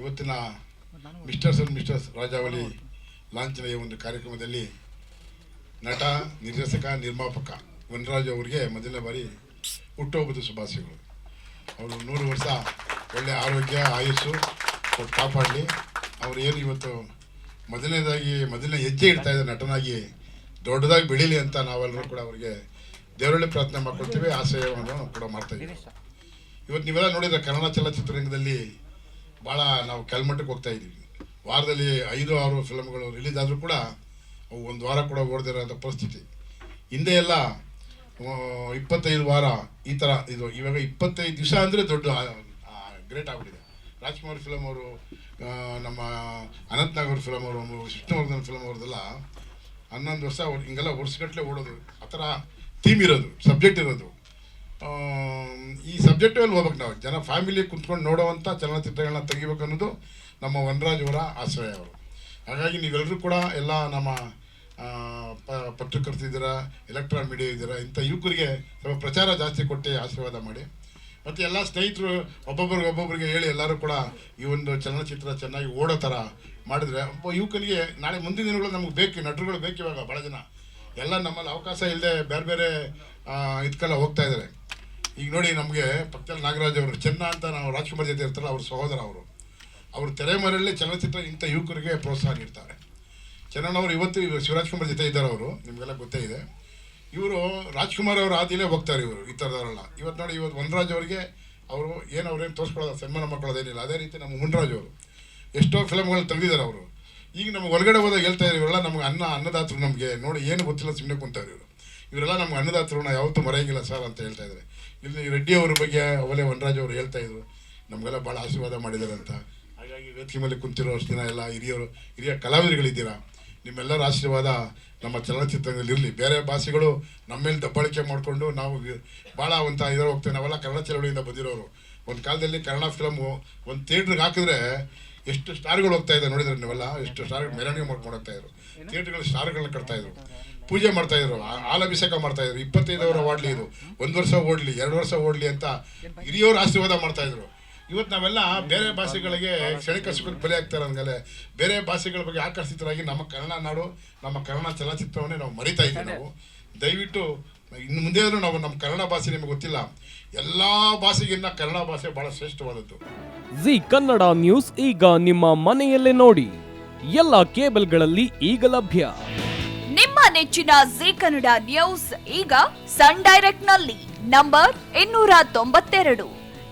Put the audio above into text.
ಇವತ್ತಿನ misters and misters Rajavali ಲಾಂಛನ ಈ ಒಂದು ಕಾರ್ಯಕ್ರಮದಲ್ಲಿ ನಟ ನಿರ್ದೇಶಕ ನಿರ್ಮಾಪಕ ವನರಾಜ್ ಅವರಿಗೆ ಮೊದಲನೇ ಬಾರಿ ಹುಟ್ಟುಹಬ್ಬದ ಶುಭಾಶಯಗಳು. ಅವರು ನೂರು ವರ್ಷ ಒಳ್ಳೆಯ ಆರೋಗ್ಯ ಆಯುಸ್ಸು ಅವ್ರು ಕಾಪಾಡಲಿ. ಅವರು ಏನು ಇವತ್ತು ಮೊದಲನೇದಾಗಿ ಮೊದಲನೇ ಹೆಜ್ಜೆ ಇಡ್ತಾ ಇದ್ದಾರೆ ನಟನಾಗಿ. ದೊಡ್ಡದಾಗಿ ಬೆಳೀಲಿ ಅಂತ ನಾವೆಲ್ಲರೂ ಕೂಡ ಅವರಿಗೆ ದೇವರಲ್ಲಿ ಪ್ರಾರ್ಥನೆ ಮಾಡ್ಕೊಳ್ತೀವಿ ಆಶಯವನ್ನು ಕೂಡ ಮಾಡ್ತಾ ಇದ್ದೀವಿ. ಇವತ್ತು ನೀವೆಲ್ಲ ನೋಡಿದ್ರೆ ಕನ್ನಡ ಚಲನಚಿತ್ರರಂಗದಲ್ಲಿ ಭಾಳ ನಾವು ಕೆಳಮಟ್ಟಕ್ಕೆ ಹೋಗ್ತಾ ಇದ್ದೀವಿ. ವಾರದಲ್ಲಿ ಐದು, ಆರು ಫಿಲಮ್ಗಳು ರಿಲೀಸ್ ಆದರೂ ಕೂಡ ಅವು ಒಂದು ವಾರ ಕೂಡ ಓಡದಿರೋಂಥ ಪರಿಸ್ಥಿತಿ. ಹಿಂದೆ ಎಲ್ಲ ಇಪ್ಪತ್ತೈದು ವಾರ ಈ ಥರ ಇದು, ಇವಾಗ ಇಪ್ಪತ್ತೈದು ದಿವಸ ಅಂದರೆ ದೊಡ್ಡ ಗ್ರೇಟ್ ಆಗಿಬಿಟ್ಟಿದೆ. ರಾಜ್ಕುಮಾರ್ ಫಿಲಮ್ ಅವರು ನಮ್ಮ ಅನಂತನಾಗರ್ ಫಿಲಮ್ ಅವರು ವಿಷ್ಣುವರ್ಧನ್ ಫಿಲಮ್ ಅವ್ರದ್ದೆಲ್ಲ ಹನ್ನೊಂದು ವರ್ಷ ಹಿಂಗೆಲ್ಲ ವರ್ಷಗಟ್ಟಲೆ ಓಡೋದು. ಆ ಥರ ಥೀಮ್ ಇರೋದು ಸಬ್ಜೆಕ್ಟ್ ಇರೋದು. ಆ, ಸಬ್ಜೆಕ್ಟ್ ಮೇಲೆ ಹೋಗ್ಬೇಕು ನಾವು. ಜನ ಫ್ಯಾಮಿಲಿ ಕುಂತ್ಕೊಂಡು ನೋಡೋವಂಥ ಚಲನಚಿತ್ರಗಳನ್ನ ತೆಗಿಬೇಕು ಅನ್ನೋದು ನಮ್ಮ ವನರಾಜ್ ಅವರ ಆಶ್ರಯ ಅವರು. ಹಾಗಾಗಿ ನೀವೆಲ್ಲರೂ ಕೂಡ ಎಲ್ಲ ನಮ್ಮ ಪತ್ರಕರ್ತ ಪ- ಪತ್ರಕರ್ತರಿದ್ದೀರಾ ಎಲೆಕ್ಟ್ರಾನ್ ಮೀಡಿಯಾ ಇದ್ದೀರಾ ಇಂಥ ಯುವಕರಿಗೆ ಸ್ವಲ್ಪ ಪ್ರಚಾರ ಜಾಸ್ತಿ ಕೊಟ್ಟು ಆಶೀರ್ವಾದ ಮಾಡಿ. ಮತ್ತು ಎಲ್ಲ ಸ್ನೇಹಿತರು ಒಬ್ಬೊಬ್ಬರಿಗೆ ಒಬ್ಬೊಬ್ಬರಿಗೆ ಹೇಳಿ ಎಲ್ಲರೂ ಕೂಡ ಈ ಒಂದು ಚಲನಚಿತ್ರ ಚೆನ್ನಾಗಿ ಓಡೋ ಥರ ಮಾಡಿದ್ರೆ ಒಬ್ಬ ಯುವಕನಿಗೆ ನಾಳೆ ಮುಂದಿನ ದಿನಗಳು ನಮಗೆ ಬೇಕು ನಟರುಗಳು ಬೇಕು ಇವಾಗ ಭಾಳ ಜನ. ಎಲ್ಲ ನಮ್ಮಲ್ಲಿ ಅವಕಾಶ ಇಲ್ಲದೆ ಬೇರೆ ಬೇರೆ ಇದಕ್ಕೆಲ್ಲ ಹೋಗ್ತಾ ಇದ್ದಾರೆ. ಈಗ ನೋಡಿ ನಮಗೆ ಪಕ್ಕದಲ್ಲಿ ನಾಗರಾಜ್ ಅವರು, ಚೆನ್ನ ಅಂತ ನಾವು ರಾಜ್ಕುಮಾರ್ ಜೊತೆ ಇರ್ತಾರೆ ಅವ್ರ ಸಹೋದರ ಅವರು. ಅವರು ತೆರೆಮರೆಯಲ್ಲಿ ಚಲನಚಿತ್ರ ಇಂಥ ಯುವಕರಿಗೆ ಪ್ರೋತ್ಸಾಹ ನೀಡ್ತಾರೆ. ಚೆನ್ನಣ್ಣವರು ಇವತ್ತು ಶಿವರಾಜ್ ಕುಮಾರ್ ಜೊತೆ ಇದ್ದಾರೆ ಅವರು, ನಿಮಗೆಲ್ಲ ಗೊತ್ತೇ ಇದೆ. ಇವರು ರಾಜ್ಕುಮಾರ್ ಅವರು ಆದಿಲೇ ಹೋಗ್ತಾರೆ ಇವರು, ಈ ಥರದವರೆಲ್ಲ. ಇವತ್ತು ನೋಡಿ, ಇವತ್ತು ವನರಾಜ್ ಅವರಿಗೆ ಅವರು ಏನು ಅವ್ರೇನು ತೋರಿಸ್ಕೊಳ್ಳೋದು, ಸನ್ಮಾನ ಮಾಡ್ಕೊಳ್ಳೋದೇನಿಲ್ಲ. ಅದೇ ರೀತಿ ನಮ್ಮ ಮುನ್ರಾಜ್ ಅವರು. ಎಷ್ಟೋ ಫಿಲಮ್ಗಳು ತೆಗೆದಿದ್ದಾರೆ ಅವರು. ಈಗ ನಮ್ಮ ಒಳಗಡೆ ಹೋದಾಗ ಹೇಳ್ತಾ ಇವರೆಲ್ಲ ನಮ್ಗೆ ಅನ್ನ, ಅನ್ನದಾತರು ನಮಗೆ. ನೋಡಿ, ಏನು ಗೊತ್ತಿಲ್ಲ ಸುಮ್ಮನೆ ಕುಂತಾರೆ ಇವರು. ಇವರೆಲ್ಲ ನಮ್ಗೆ ಅನ್ನದಾತರು ಯಾವತ್ತೂ ಮರೆಯಂಗಿಲ್ಲ ಸರ್ ಅಂತ ಹೇಳ್ತಾ ಇದ್ದಾರೆ. ಇಲ್ಲಿ ರೆಡ್ಡಿ ಅವ್ರ ಬಗ್ಗೆ ಅವಲೇ ವನರಾಜ್ ಅವರು ಹೇಳ್ತಾ ಇದ್ರು. ನಮಗೆಲ್ಲ ಭಾಳ ಆಶೀರ್ವಾದ ಮಾಡಿದ್ದಾರೆ ಅಂತ. ಹಾಗಾಗಿ ವೇದಿಕೆ ಮೇಲೆ ಕುಂತಿರೋ ಅಷ್ಟು ದಿನ ಎಲ್ಲ ಹಿರಿಯರು, ಹಿರಿಯ ಕಲಾವಿದರುಗಳಿದ್ದೀರಾ? ನಿಮ್ಮೆಲ್ಲರ ಆಶೀರ್ವಾದ ನಮ್ಮ ಚಲನಚಿತ್ರದಲ್ಲಿ ಇರಲಿ. ಬೇರೆ ಭಾಷೆಗಳು ನಮ್ಮ ಮೇಲೆ ದಬ್ಬಾಳಿಕೆ ಮಾಡಿಕೊಂಡು ನಾವು ಭಾಳ ಅಂತ ಇದರ ಹೋಗ್ತೇವೆ. ನಾವೆಲ್ಲ ಕನ್ನಡ ಚಳವಳಿಯಿಂದ ಬಂದಿರೋರು. ಒಂದು ಕಾಲದಲ್ಲಿ ಕನ್ನಡ ಫಿಲಮು ಒಂದು ಥಿಯೇಟ್ರಿಗೆ ಹಾಕಿದ್ರೆ ಎಷ್ಟು ಸ್ಟಾರ್ಗಳು ಹೋಗ್ತಾ ಇದ್ದಾರೆ ನೋಡಿದ್ರೆ ನೀವೆಲ್ಲ? ಎಷ್ಟು ಸ್ಟಾರ್ ಮೆರವಣಿಗೆ ಮಾಡ್ಕೊಂಡು ಇದ್ರು. ಥಿಯೇಟ್ರ್ಗಳು ಸ್ಟಾರ್ಗಳನ್ನ ಕಟ್ತಾ ಇದ್ರು. ಪೂಜೆ ಮಾಡ್ತಾ ಇದ್ರು. ಹಾಲಾಭಿಷೇಕ ಮಾಡ್ತಾ ಇದ್ರು. ಇಪ್ಪತ್ತೈದು ಅವರ ಓಡ್ಲಿ ಇದು. ಒಂದು ವರ್ಷ ಓಡ್ಲಿ, ಎರಡು ವರ್ಷ ಓಡ್ಲಿ ಅಂತ ಹಿರಿಯವರು ಆಶೀರ್ವಾದ ಮಾಡ್ತಾ ಇದ್ರು. ಇವತ್ತು ನಾವೆಲ್ಲ ಬೇರೆ ಭಾಷೆಗಳಿಗೆ ಕ್ಷಣಿಕ ಸುಖಕ್ಕೆ ಬಲಿ ಆಗ್ತಾರೆ ಅಂದಮೇಲೆ ಬೇರೆ ಭಾಷೆಗಳ ಬಗ್ಗೆ ಆಕರ್ಷಿತರಾಗಿ ನಮ್ಮ ಕನ್ನಡ ನಾಡು ನಮ್ಮ ಕನ್ನಡ ಚಲನಚಿತ್ರವನ್ನೇ ನಾವು ಮರಿತಾ ಇದ್ದೀವಿ ನಾವು. ದಯವಿಟ್ಟು ಇನ್ನು ಮುಂದೆ ಆದರೂ ನಾವು ನಮ್ಮ ಕನ್ನಡ ಭಾಷೆ ನಿಮಗೆ ಗೊತ್ತಿಲ್ಲ. ಎಲ್ಲ ಭಾಷೆಗಿಂತ ಕನ್ನಡ ಭಾಷೆ ಬಹಳ ಶ್ರೇಷ್ಠವಾದದ್ದು. ಜಿ ಕನ್ನಡ ನ್ಯೂಸ್ ಈಗ ನಿಮ್ಮ ಮನೆಯಲ್ಲೇ ನೋಡಿ. ಎಲ್ಲ ಕೇಬಲ್ಗಳಲ್ಲಿ ಈಗ ಲಭ್ಯ. ನಿಮ್ಮ ನೆಚ್ಚಿನ ಜಿ ಕನ್ನಡ ನ್ಯೂಸ್ ಈಗ ಸನ್ ಡೈರೆಕ್ಟ್ನಲ್ಲಿ ನಂಬರ್ ಇನ್ನೂರ ತೊಂಬತ್ತೆರಡು.